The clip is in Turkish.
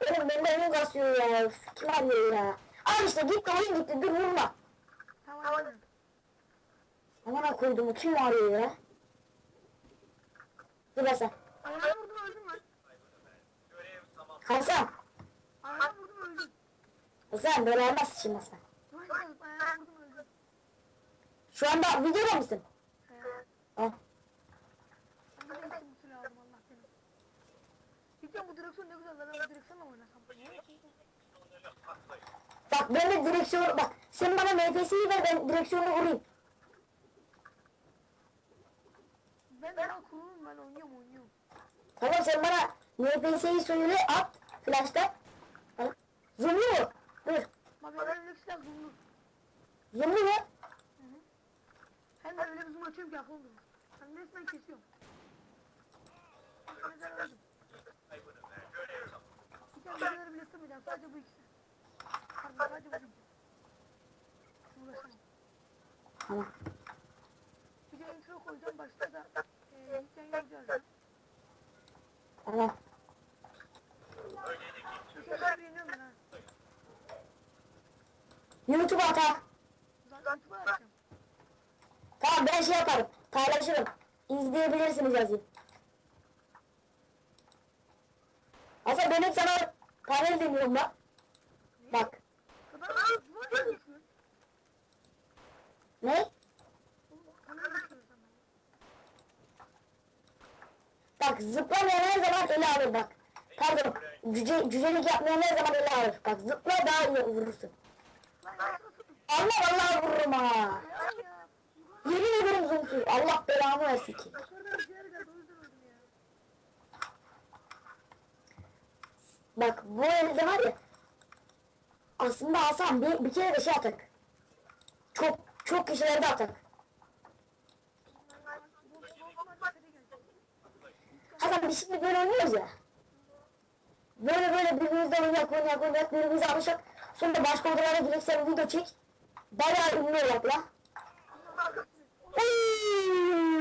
Oğlum bende oyun kasıyor ya. Kim arıyor ya? Al işte gitti oyun gitti dur vurma. Tamam tamam. Amına koydum kim arıyor ya? Dur Hasan. Ayağına vurdum Hasan böyle olmaz şimdi Hasan. Şu anda videoda mısın? He. Ben ben. Bak ben de direksiyon bak sen bana MPS'yi ver ben direksiyonu vurayım. Ben lan kurulum ben oynuyorum oynuyorum. Tamam sen bana MPS'yi söyle at flash'ta. Al. Zoomlu mu? Dur. Bak silah zoomlu. Zoomlu mu? Hem de öyle bir zoom açıyorum ki durur. Ben resmen kesiyorum. Mesela öldüm. Bir tane videoları bile sığmayacağım sadece bu ikisi. Pardon sadece bu ikisi. Uğraşamam. Tamam. Bir de intro koyacağım başta da eee hikaye yazacağız. Tamam. Hikayeleri beğeniyorum ben ha. YouTube'a at. Zaten YouTube'a atacağım. Tamam ben şey yaparım. Paylaşırım. İzleyebilirsiniz yazayım. Hasan benim sana panel deniyorum. Bak. Bu ne. Bak zıplamayan her zaman ele alır bak. Pardon. Cüce, cücelik yapmayan her zaman ele alır. Bak zıpla daha iyi vurursun. Allah vallahi vururum ha. Yemin ederim zoomsuz. Allah belamı versin ki. Bak bu elde var ya. Aslında Hasan bir, bir kere de şey atak. Çok çok kişilerde atak. Hasan biz şimdi böyle oynuyoruz ya. Böyle böyle birbirimizle oynayak oynayak oynayak birbirimize alışak. sunt de Sonra başkomutanlara direkt sen bunu da çek. Bayağı ünlü ol abla. Oy!